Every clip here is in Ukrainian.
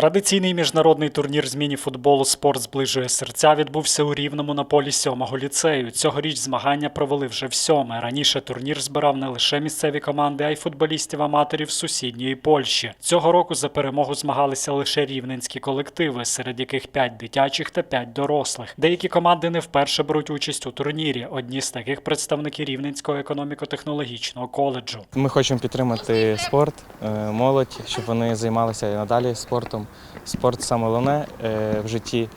Традиційний міжнародний турнір з міні-футболу Спорт зближує серця відбувся у Рівному на полі сьомого ліцею. Цьогоріч змагання провели вже в сьоме. Раніше турнір збирав не лише місцеві команди, а й футболістів-аматорів сусідньої Польщі. Цього року за перемогу змагалися лише рівненські колективи, серед яких п'ять дитячих та п'ять дорослих. Деякі команди не вперше беруть участь у турнірі. Одні з таких представники Рівненського економіко-технологічного коледжу. Ми хочемо підтримати спорт, е, молодь, щоб вони займалися і надалі спортом. Спорт саме головне е, в житті.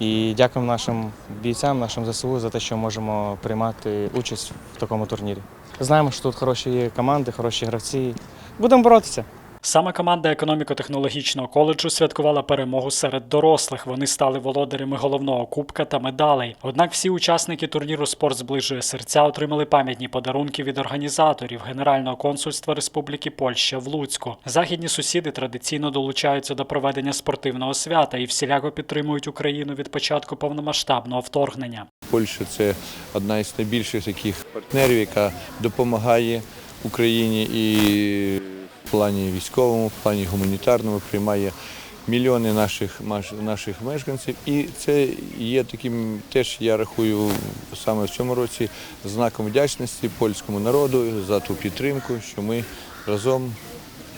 І дякуємо нашим бійцям, нашим ЗСУ за те, що можемо приймати участь в такому турнірі. Знаємо, що тут хороші команди, хороші гравці. Будемо боротися. Саме команда економіко-технологічного коледжу святкувала перемогу серед дорослих. Вони стали володарями головного кубка та медалей. Однак всі учасники турніру Спорт зближує серця отримали пам'ятні подарунки від організаторів Генерального консульства Республіки Польща в Луцьку. Західні сусіди традиційно долучаються до проведення спортивного свята і всіляко підтримують Україну від початку повномасштабного вторгнення. Польща це одна із найбільших таких партнерів, яка допомагає Україні і плані військовому, плані гуманітарному приймає мільйони наших, наших мешканців. І це є таким, теж я рахую саме в цьому році знаком вдячності польському народу за ту підтримку, що ми разом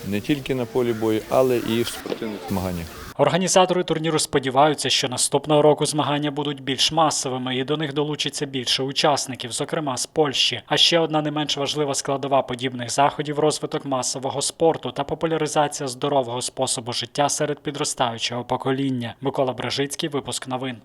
не тільки на полі бою, але і в спортивних змаганнях. Організатори турніру сподіваються, що наступного року змагання будуть більш масовими і до них долучиться більше учасників, зокрема з Польщі. А ще одна не менш важлива складова подібних заходів розвиток масового спорту та популяризація здорового способу життя серед підростаючого покоління. Микола Бражицький, випуск новин.